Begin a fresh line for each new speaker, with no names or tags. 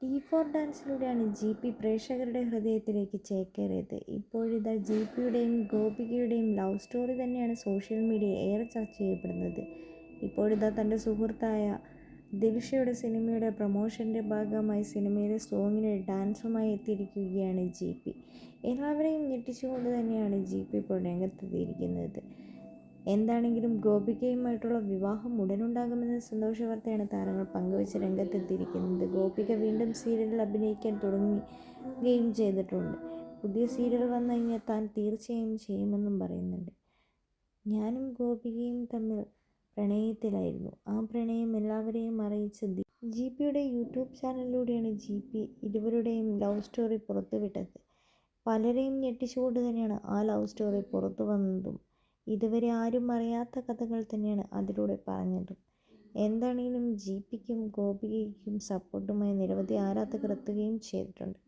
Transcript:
T four ഡാൻസിലൂടെയാണ് G P പ്രേക്ഷകരുടെ ഹൃദയത്തിലേക്ക് ചേക്കേറിയത്. ഇപ്പോഴിതാ ജി പിയുടെയും ഗോപികയുടെയും ലവ് സ്റ്റോറി തന്നെയാണ് സോഷ്യൽ മീഡിയ ഏറെ ചർച്ച ചെയ്യപ്പെടുന്നത്. ഇപ്പോഴിതാ തന്റെ സുഹൃത്തായ ദിൽഷയുടെ സിനിമയുടെ പ്രൊമോഷന്റെ ഭാഗമായി സിനിമയിലെ സോങ്ങിന് ഡാൻസുമായി എത്തിയിരിക്കുകയാണ് ജി പി. എല്ലാവരെയും ഞെട്ടിച്ചുകൊണ്ട് തന്നെയാണ് ജി പി ഇപ്പോൾ രംഗത്തെത്തിയിരിക്കുന്നത്. എന്താണെങ്കിലും ഗോപികയുമായിട്ടുള്ള വിവാഹം ഉടനുണ്ടാകുമെന്ന സന്തോഷവാർത്തയാണ് താരങ്ങൾ പങ്കുവച്ച് രംഗത്തെത്തിയിരിക്കുന്നത്. ഗോപിക വീണ്ടും സീരിയലിൽ അഭിനയിക്കാൻ തുടങ്ങുകയും ചെയ്തിട്ടുണ്ട്. പുതിയ സീരിയൽ വന്നു കഴിഞ്ഞാൽ താൻ തീർച്ചയായും ചെയ്യുമെന്നും പറയുന്നുണ്ട്. ഞാനും ഗോപികയും തമ്മിൽ പ്രണയത്തിലായിരുന്നു. ആ പ്രണയം എല്ലാവരെയും അറിയിച്ച ജി പിയുടെ യൂട്യൂബ് ചാനലിലൂടെയാണ് ജി പി ഇരുവരുടെയും ലവ് സ്റ്റോറി പുറത്തുവിട്ടത്. പലരെയും ഞെട്ടിച്ചുകൊണ്ട് തന്നെയാണ് ആ ലവ് സ്റ്റോറി പുറത്തു വന്നതും ഇതുവരെ ആരും അറിയാത്ത കഥകൾ തന്നെയാണ് അതിലൂടെ പറഞ്ഞതും. എന്താണെങ്കിലും ജി പിക്കും ഗോപികയ്ക്കും സപ്പോർട്ടുമായി നിരവധി ആരാധകർ എത്തുകയും ചെയ്തിട്ടുണ്ട്.